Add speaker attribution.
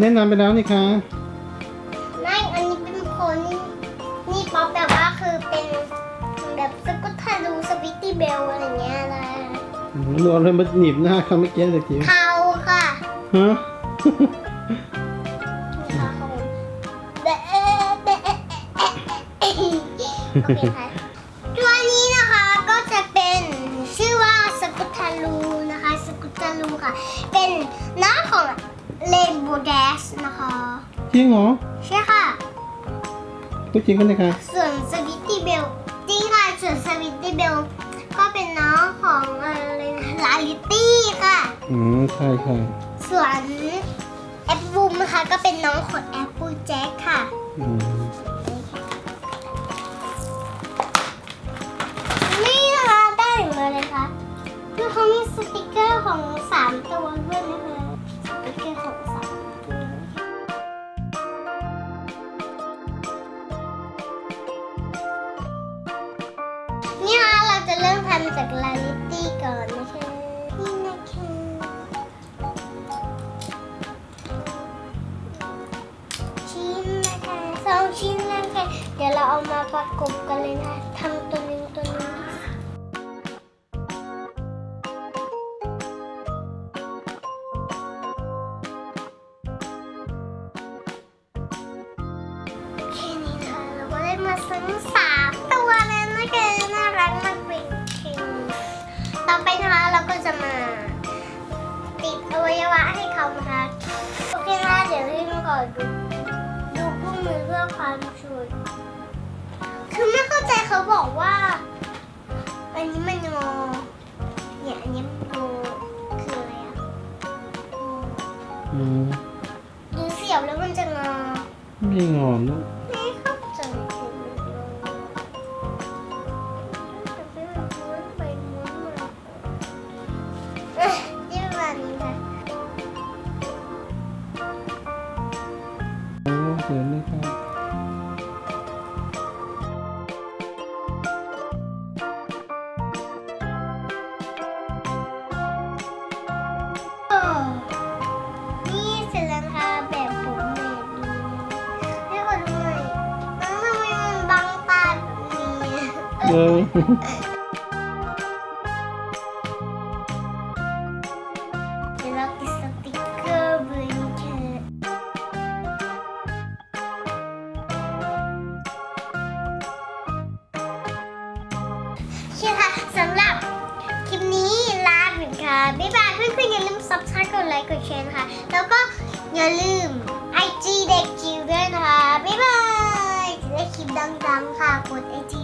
Speaker 1: แนะนำไปแล้วนี่คะ
Speaker 2: ไม่อันนี้เป็นโคนนี่นี่ป๊อปแบบว่าคือเป็นแบบสกุตทารูสวิตตี้เบลอะไรเงี้ยนะ
Speaker 1: อืมหนูเอาอะไรมาหนีบหน้าเขาเมื่อกี้เด็กจิ๋ว
Speaker 2: เขาค่ะ
Speaker 1: ฮะ
Speaker 2: นี่ค่ะเขาเดะเอะเดะเอะเอะเอะเอะโอเคค่ะตัวนี้นะคะก็จะเป็นชื่อว่าสกุตทารูนะคะ สกุตทารูค่ะ เป็นน้าของเลนโบ แดสนะคะ
Speaker 1: จริงเหรอ
Speaker 2: ใช่ค่ะ
Speaker 1: พูดจริงกันเลยค่ะ
Speaker 2: ส่วนสวิตตี้เบลจริงค่ะส่วนสวิตตี้เบลก็เป็นน้องของอะไรนะลาลิตี้ค่ะ
Speaker 1: อืมใช่ค่ะ
Speaker 2: ส่วนแอปบูมนะคะก็เป็นน้องของแอปเปิลแจ็คค่ะ
Speaker 1: อืม
Speaker 2: นี่นะคะได้ถึงเลยเลยค่ะคือเขามีสติกเกอร์ของสามตัวด้วยนะ จากลาลิตี้ก่อนนะคะนี่นะคะชิ้นนะคะสองชิ้นนะคะเดี๋ยวเราเอามาประกบกันเลยนะทำตัวหนึงตัวหนึงแค่นี้นะเราก็ได้มาซื้อส ยวะให้เขานะคะโอเคนะเดี๋ยวให้มาก่อนดูดูคู่มือเพื่อความชัวร์คือไม่เข้าใจเขาบอกว่า อันนี้มันงอเนี่ยอันนี้มันงอคืออะไรอะงอ
Speaker 1: อืม
Speaker 2: ดูเสียบแล้วมันจะงอ
Speaker 1: ไม่งอนลูก
Speaker 2: เสี
Speaker 1: ยเลยค่ะ
Speaker 2: โอ้นี่เสร็จแล้วนะคะแบบผมเมดดูให้คนดูหน่อยแล้วทำไมมันบังตาแบบนี้
Speaker 1: เออ
Speaker 2: เดี๋ยวเ Subscribe กดไลค์กดแชร์นะคะแล้วก็อย่าลืมไอจีเด็กจิ๋วด้วยนะคะ บ๊ายบายและคลิปดังๆค่ะ กดไอจี